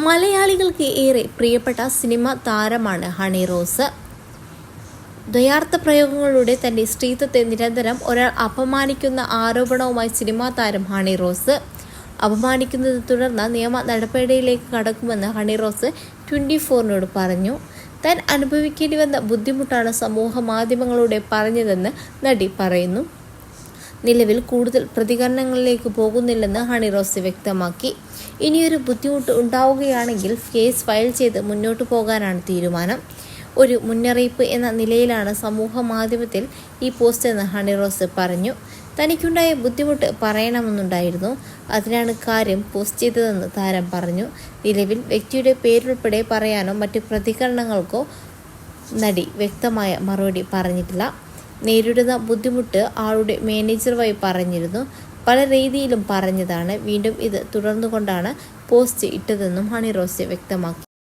മലയാളികൾക്ക് ഏറെ പ്രിയപ്പെട്ട സിനിമ താരമാണ് ഹണി റോസ്. ദ്വയാർത്ഥ പ്രയോഗങ്ങളിലൂടെ തന്റെ സ്ത്രീത്വത്തെ നിരന്തരം ഒരാൾ അപമാനിക്കുന്ന ആരോപണവുമായി സിനിമാ താരം ഹണി റോസ്. അപമാനിക്കുന്നത് തുടർന്ന് നിയമ നടപടിയിലേക്ക് കടക്കുമെന്ന് ഹണി റോസ് ട്വന്റി ഫോറിനോട് പറഞ്ഞു. താൻ അനുഭവിക്കേണ്ടി വന്ന ബുദ്ധിമുട്ടാണ് സമൂഹ മാധ്യമങ്ങളിലൂടെ പറഞ്ഞതെന്ന് നടി പറയുന്നു. നിലവിൽ കൂടുതൽ പ്രതികരണങ്ങളിലേക്ക് പോകുന്നില്ലെന്ന് ഹണി റോസ് വ്യക്തമാക്കി. ഇനിയൊരു ബുദ്ധിമുട്ട് ഉണ്ടാവുകയാണെങ്കിൽ കേസ് ഫയൽ ചെയ്ത് മുന്നോട്ട് പോകാനാണ് തീരുമാനം. ഒരു മുന്നറിയിപ്പ് എന്ന നിലയിലാണ് സമൂഹ മാധ്യമത്തിൽ ഈ പോസ്റ്റ് എന്ന് ഹണി റോസ് പറഞ്ഞു. തനിക്കുണ്ടായ ബുദ്ധിമുട്ട് പറയണമെന്നുണ്ടായിരുന്നു. അതിനാണ് കാര്യം പോസ്റ്റ് ചെയ്തതെന്ന് താരം പറഞ്ഞു. നിലവിൽ വ്യക്തിയുടെ പേരുൾപ്പെടെ പറയാനോ മറ്റ് പ്രതികരണങ്ങൾക്കോ നടി വ്യക്തമായ മറുപടി പറഞ്ഞിട്ടില്ല. നേരിടുന്ന ബുദ്ധിമുട്ട് ആളുടെ മാനേജറുമായി പറഞ്ഞിരുന്നു. പല രീതിയിലും പറഞ്ഞതാണ്. വീണ്ടും ഇത് തുടർന്നുകൊണ്ടാണ് പോസ്റ്റ് ഇട്ടതെന്നും ഹണി റോസ് വ്യക്തമാക്കി.